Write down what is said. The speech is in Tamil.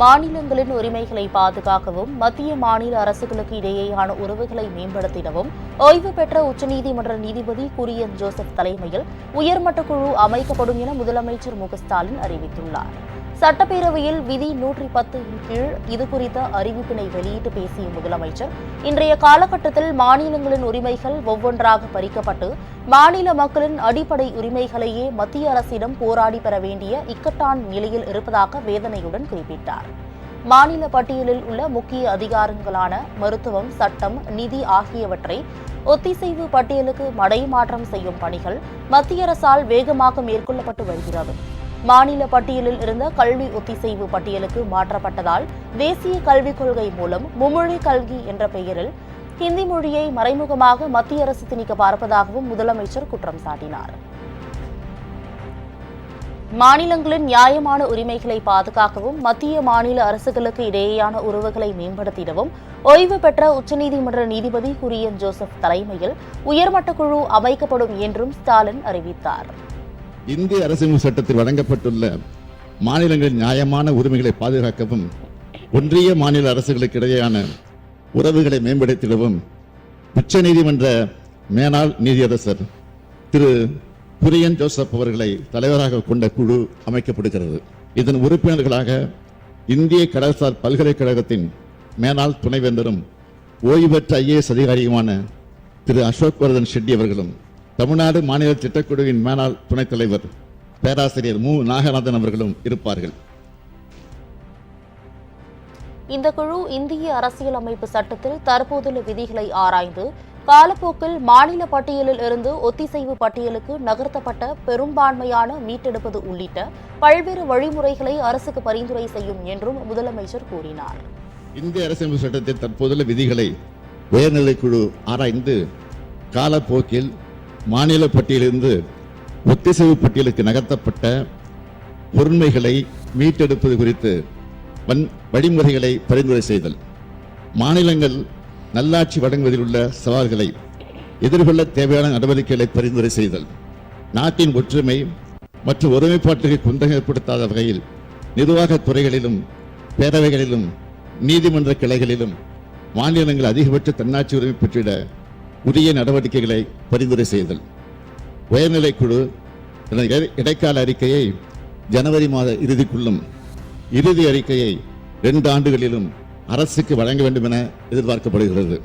மாநிலங்களின் உரிமைகளை பாதுகாக்கவும் மத்திய மாநில அரசுகளுக்கு இடையேயான உறவுகளை மேம்படுத்திடவும் ஓய்வு பெற்ற உச்சநீதிமன்ற நீதிபதி குரியன் ஜோசப் தலைமையில் உயர்மட்ட குழு அமைக்கப்படும் என முதலமைச்சர் மு க ஸ்டாலின் அறிவித்துள்ளார். சட்டப்பேரவையில் விதி நூற்றி பத்து கீழ் இதுகுறித்த அறிவிப்பினை வெளியிட்டு பேசிய முதலமைச்சர் இன்றைய காலகட்டத்தில் மாநிலங்களின் உரிமைகள் ஒவ்வொன்றாக பறிக்கப்பட்டு மாநில மக்களின் அடிப்படை உரிமைகளையே மத்திய அரசிடம் போராடி பெற வேண்டிய இக்கட்டான நிலையில் இருப்பதாக வேதனையுடன் குறிப்பிட்டார். மாநில பட்டியலில் உள்ள முக்கிய அதிகாரங்களான மருத்துவம் சட்டம் நிதி ஆகியவற்றை ஒத்திசைவு பட்டியலுக்கு மடைமாற்றம் செய்யும் பணிகள் மத்திய அரசால் வேகமாக மேற்கொள்ளப்பட்டு வருகிறது. மாநில பட்டியலில் இருந்த கல்வி ஒத்திசைவு பட்டியலுக்கு மாற்றப்பட்டதால் தேசிய கல்விக் கொள்கை மூலம் மும்மொழி கல்வி என்ற பெயரில் ஹிந்தி மொழியை மறைமுகமாக மத்திய அரசு திணிக்க பார்ப்பதாகவும் முதலமைச்சர் குற்றம் சாட்டினார். மாநிலங்களின் நியாயமான உரிமைகளை பாதுகாக்கவும் மத்திய மாநில அரசுகளுக்கு இடையேயான உறவுகளை மேம்படுத்திடவும் ஓய்வு பெற்ற உச்சநீதிமன்ற நீதிபதி குரியன் ஜோசப் தலைமையில் உயர்மட்ட குழு அமைக்கப்படும் என்றும் ஸ்டாலின் அறிவித்தார். இந்திய அரசியல் சட்டத்தில் வழங்கப்பட்டுள்ள மாநிலங்களின் நியாயமான உரிமைகளை பாதுகாக்கவும் ஒன்றிய மாநில அரசுகளுக்கு இடையேயான உறவுகளை மேம்படுத்திடவும் உச்ச நீதிமன்ற மேனாள் நீதியரசர் திரு குரியன் ஜோசப் அவர்களை தலைவராக கொண்ட குழு அமைக்கப்படுகிறது. இதன் உறுப்பினர்களாக இந்திய கடல்சார் பல்கலைக்கழகத்தின் மேனாள் துணைவேந்தரும் ஓய்வு பெற்ற ஐஏஎஸ் அதிகாரியுமான திரு அசோக் வர்தன் ஷெட்டி அவர்களும் தமிழ்நாடு மாநில திட்டக்குழுவின் மேனாள் துணைத் தலைவர் பேராசிரியர் மு. நாகநாதன் அவர்களும் இருப்பார்கள். இந்த குழு இந்திய அரசியலமைப்பு சட்டத்தில் தற்போதுள்ள விதிகளை ஆராய்ந்து காலப்போக்கில் மாநில பட்டியலில் இருந்து ஒத்திசைவு பட்டியலுக்கு நகர்த்தப்பட்ட பெரும்பான்மையான மீட்டெடுப்பது உள்ளிட்ட பல்வேறு வழிமுறைகளை அரசுக்கு பரிந்துரை செய்யும் என்றும் முதலமைச்சர் கூறினார். இந்திய அரசியல் சட்டத்தில் தற்போதுள்ள விதிகளை உயர்நிலைக்குழு ஆராய்ந்து காலப்போக்கில் மாநில பட்டியலிருந்து ஒத்திசைவு பட்டியலுக்கு நகர்த்தப்பட்ட பொருண்மைகளை மீட்டெடுப்பது குறித்து வன் வழிமுறைகளை பரிந்துரை செய்தல். மாநிலங்கள் நல்லாட்சி வழங்குவதில் உள்ள சவால்களை எதிர்கொள்ள தேவையான நடவடிக்கைகளை பரிந்துரை செய்தல். நாட்டின் ஒற்றுமை மற்றும் ஒருமைப்பாட்டுக்கு குந்தகம் ஏற்படுத்தாத வகையில் நிர்வாகத் துறைகளிலும் பேரவைகளிலும் நீதிமன்ற கிளைகளிலும் மாநிலங்கள் அதிகபட்ச தன்னாட்சி உரிமை பெற்றிட உரிய நடவடிக்கைகளை பரிந்துரை செய்தல். உயர்நிலைக்குழு குழு இடைக்கால அறிக்கையை ஜனவரி மாத இறுதிக்குள்ளும் இறுதி அறிக்கையை இரண்டு ஆண்டுகளிலும் அரசுக்கு வழங்க வேண்டும் என எதிர்பார்க்கப்படுகிறது.